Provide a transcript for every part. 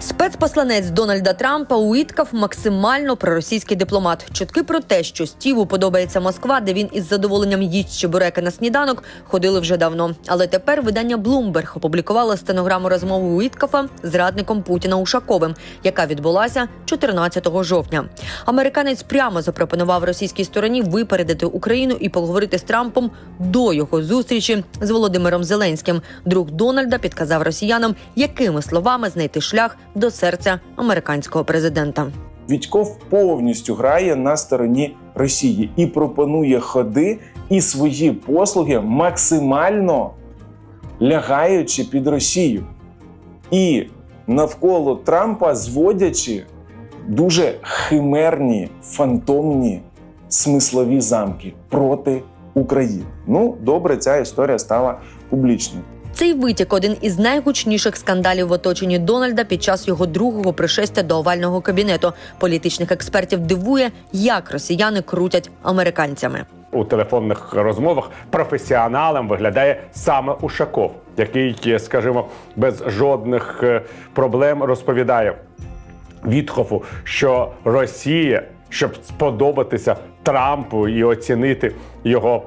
Спецпосланець Дональда Трампа Уіткав максимально проросійський дипломат. Чутки про те, що Стіву подобається Москва, де він із задоволенням їсть чебуреки на сніданок, ходили вже давно. Але тепер видання Bloomberg опублікувало стенограму розмови Уіткафа з радником Путіна Ушаковим, яка відбулася 14 жовтня. Американець прямо запропонував російській стороні випередити Україну і поговорити з Трампом до його зустрічі з Володимиром Зеленським. Друг Дональда підказав росіянам, якими словами знайти шлях до серця американського президента. Вітьков повністю грає на стороні Росії і пропонує ходи і свої послуги максимально лягаючи під Росію. І навколо Трампа зводячи дуже химерні, фантомні смислові замки проти України. Ну, добре, ця історія стала публічною. Цей витік один із найгучніших скандалів в оточенні Дональда під час його другого пришестя до овального кабінету. Політичних експертів дивує, як росіяни крутять американцями. у телефонних розмовах професіоналом виглядає саме Ушаков, який, скажімо, без жодних е, проблем розповідає Вітхофу, що Росія, щоб сподобатися Трампу і оцінити його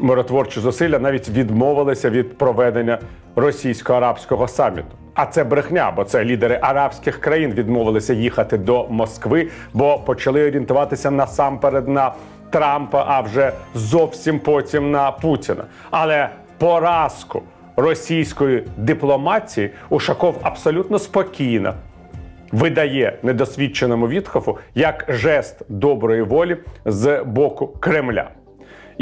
миротворчі зусилля, навіть відмовилися від проведення російсько-арабського саміту. А це брехня, бо це лідери арабських країн відмовилися їхати до Москви, бо почали орієнтуватися насамперед на Трампа, а вже зовсім потім на Путіна. Але поразку російської дипломатії Ушаков абсолютно спокійно видає недосвідченому Вітхофу як жест доброї волі з боку Кремля.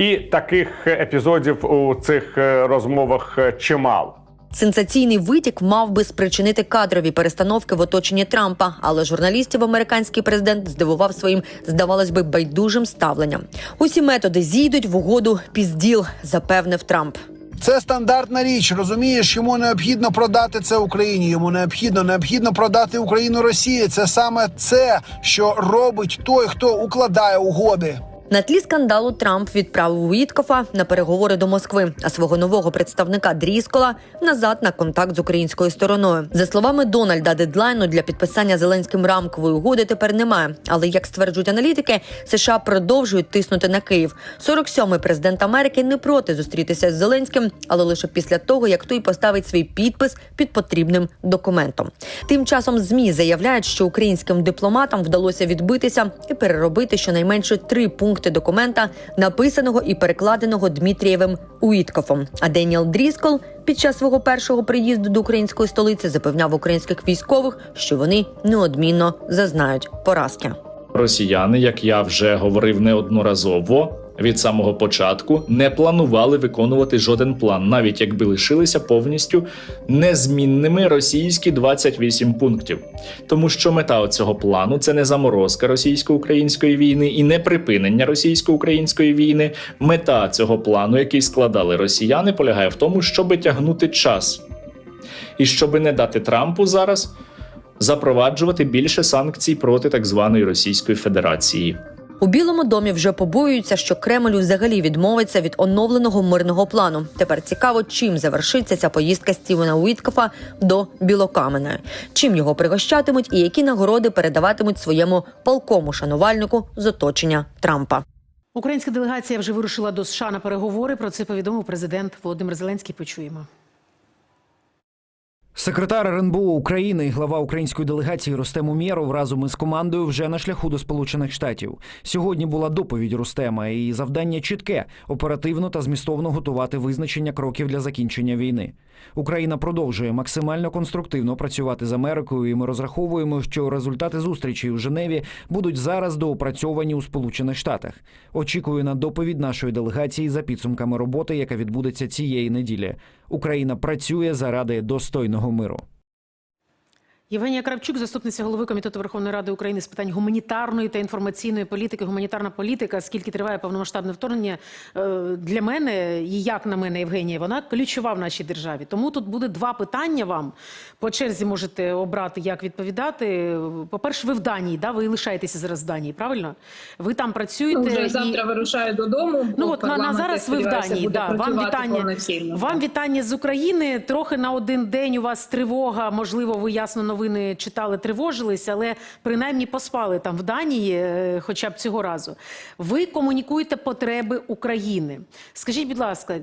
І таких епізодів у цих е, розмовах е, чимало. Сенсаційний витік мав би спричинити кадрові перестановки в оточенні Трампа, але журналістів американський президент здивував своїм, здавалось би, байдужим ставленням. Усі методи зійдуть в угоду пізділ, запевнив Трамп. Це стандартна річ. Розумієш, йому необхідно продати це Україні. Йому необхідно необхідно продати Україну Росії. Це саме це, що робить той, хто укладає угоди. На тлі скандалу Трамп відправив Уіткофа на переговори до Москви, а свого нового представника Дріскола назад на контакт з українською стороною. За словами Дональда, дедлайну для підписання Зеленським рамкової угоди тепер немає. Але як стверджують аналітики, США продовжують тиснути на Київ. 47-й президент Америки не проти зустрітися з Зеленським, але лише після того, як той поставить свій підпис під потрібним документом. Тим часом змі заявляють, що українським дипломатам вдалося відбитися і переробити щонайменше три пункти документа, написаного і перекладеного Дмитрієвим Уіткофом. А Деніел Дріскол під час свого першого приїзду до української столиці запевняв українських військових, що вони неодмінно зазнають поразки. Росіяни, як я вже говорив неодноразово, від самого початку не планували виконувати жоден план, навіть якби лишилися повністю незмінними російські 28 пунктів. Тому що мета цього плану це не заморозка російсько-української війни і не припинення російсько-української війни. Мета цього плану, який складали росіяни, полягає в тому, щоби тягнути час і щоби не дати Трампу зараз запроваджувати більше санкцій проти так званої Російської Федерації. У Білому домі вже побоюються, що Кремль взагалі відмовиться від оновленого мирного плану. Тепер цікаво, чим завершиться ця поїздка Стівена Уіткофа до Білокаменої, чим його пригощатимуть і які нагороди передаватимуть своєму полкому шанувальнику з оточення Трампа. Українська делегація вже вирушила до США на переговори. Про це повідомив президент Володимир Зеленський. Почуємо. Секретар РНБО України і глава української делегації Рустем Умєров разом із командою вже на шляху до Сполучених Штатів. Сьогодні була доповідь Рустема, і завдання чітке оперативно та змістовно готувати визначення кроків для закінчення війни. Україна продовжує максимально конструктивно працювати з Америкою, і ми розраховуємо, що результати зустрічі у Женеві будуть зараз доопрацьовані у Сполучених Штатах. Очікую на доповідь нашої делегації за підсумками роботи, яка відбудеться цієї неділі. Україна працює заради достойного миру. Євгенія Кравчук, заступниця голови комітету Верховної Ради України з питань гуманітарної та інформаційної політики. Гуманітарна політика, скільки триває повномасштабне вторгнення, е, для мене і як на мене, Євгенія, вона ключова в нашій державі. Тому тут буде два питання вам. По черзі можете обрати, як відповідати. По-перше, ви в Данії, да? ви лишаєтеся зараз в Данії, правильно? Ви там працюєте. Вже і- завтра вирушаю додому. Ну от на, на зараз ви в Данії. Да. Вам вітання. Вам вітання з України. Трохи на один день у вас тривога. Можливо, ви ясно новини читали, тривожились, але принаймні поспали там в Данії, е, хоча б цього разу. Ви комунікуєте потреби України. Скажіть, будь ласка,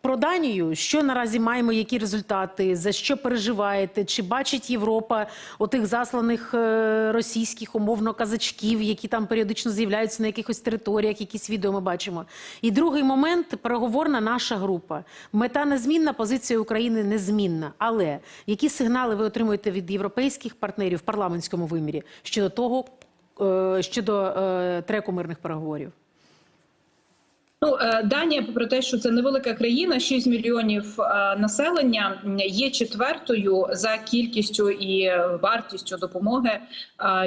про Данію, що наразі маємо, які результати, за що переживаєте? Чи бачить Європа отих засланих е, російських умовно казачків, які там періодично з'являються на якихось територіях, якісь відео ми бачимо? І другий момент переговорна наша група. Мета незмінна, позиція України незмінна. Але які сигнали ви отримуєте від європейських партнерів в парламентському вимірі щодо того, е, щодо е, треку мирних переговорів? Ну, е, Данія, попри те, що це невелика країна, 6 мільйонів е, населення, є четвертою за кількістю і вартістю допомоги, е,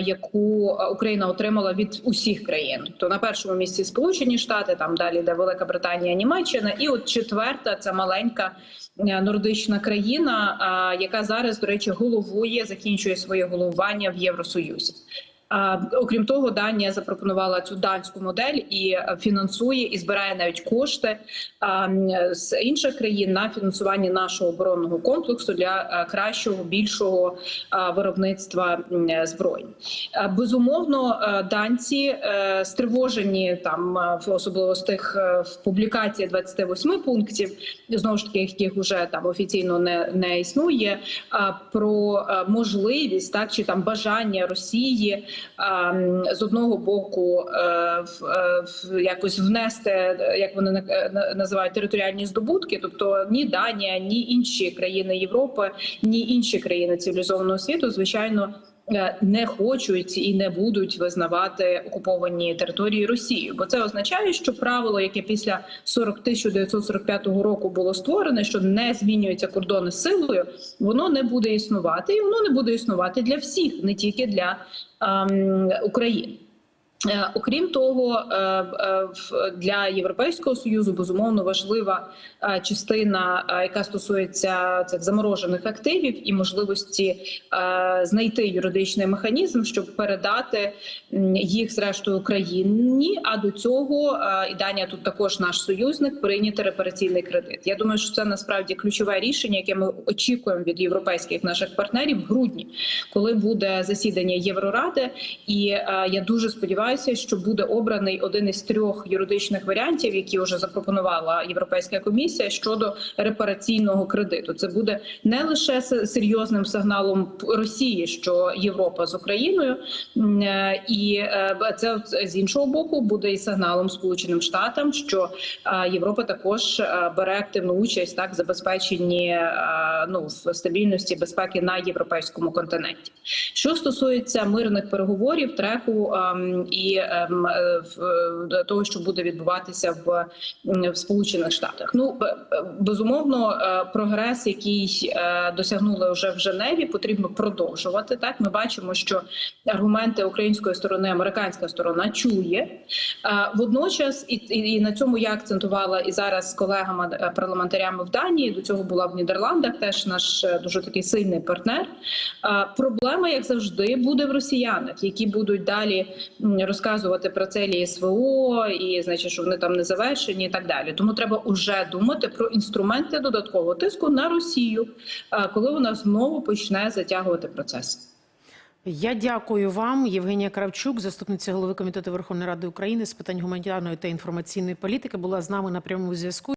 яку Україна отримала від усіх країн. То на першому місці Сполучені Штати, там далі йде Велика Британія, Німеччина, і от четверта це маленька нордична країна, яка зараз, до речі, головує, закінчує своє головування в Євросоюзі. Окрім того, Данія запропонувала цю данську модель і е, фінансує і збирає навіть кошти з інших країн на фінансування нашого оборонного комплексу для е, кращого, більшого виробництва зброї. Безумовно, е, данці стривожені там, особливо з тих в публікації 28 пунктів, знову ж таки, яких вже там офіційно не, не існує. Про можливість так чи там бажання Росії з одного боку е, е, якось внести, як вони на- на- називають територіальні здобутки, тобто ні Данія, ні інші країни Європи, ні інші країни цивілізованого світу, звичайно. Е, Не хочуть і не будуть визнавати окуповані території Росії, бо це означає, що правило, яке після 40 1945 року було створене, що не змінюються кордони силою, воно не буде існувати, і воно не буде існувати для всіх, не тільки для ем, України. Е, Окрім того, е, е, для Європейського союзу безумовно важлива частина, яка стосується цих заморожених активів і можливості знайти юридичний механізм, щоб передати їх зрештою Україні. А до цього і Данія тут також наш союзник прийняти репараційний кредит. Я думаю, що це насправді ключове рішення, яке ми очікуємо від європейських наших партнерів в грудні, коли буде засідання Євроради. І я дуже сподіваюся, що буде обраний один із трьох юридичних варіантів, які вже запропонувала Європейська комісія щодо репараційного кредиту. Це буде не лише серйозним сигналом Росії, що Європа з Україною, е, і е, це з іншого боку буде і сигналом Сполученим Штатам, що е, Європа також бере активну участь так в забезпеченні ну в стабільності безпеки на європейському континенті. Що стосується мирних переговорів, треку ем, і ем, е, е, того, що буде відбуватися в, Сполучених Штатах, ну безумовно, е, прогрес, який досягнули вже в Женеві, потрібно продовжувати. Так ми бачимо, що аргументи української сторони, американська сторона чує. Водночас, і, і, на цьому я акцентувала і зараз з колегами парламентарями в Данії. До цього була в Нідерландах, теж наш дуже такий сильний партнер. Проблема, як завжди, буде в росіянах, які будуть далі розказувати про це СВО і значить, що вони там не завершені, і так далі. Тому треба уже думати про інструменти додаткового тиску на Росію, е, коли вона знову почне затягувати процес. Я дякую вам, Євгенія Кравчук, заступниця голови комітету Верховної Ради України з питань гуманітарної та інформаційної політики, була з нами на прямому зв'язку.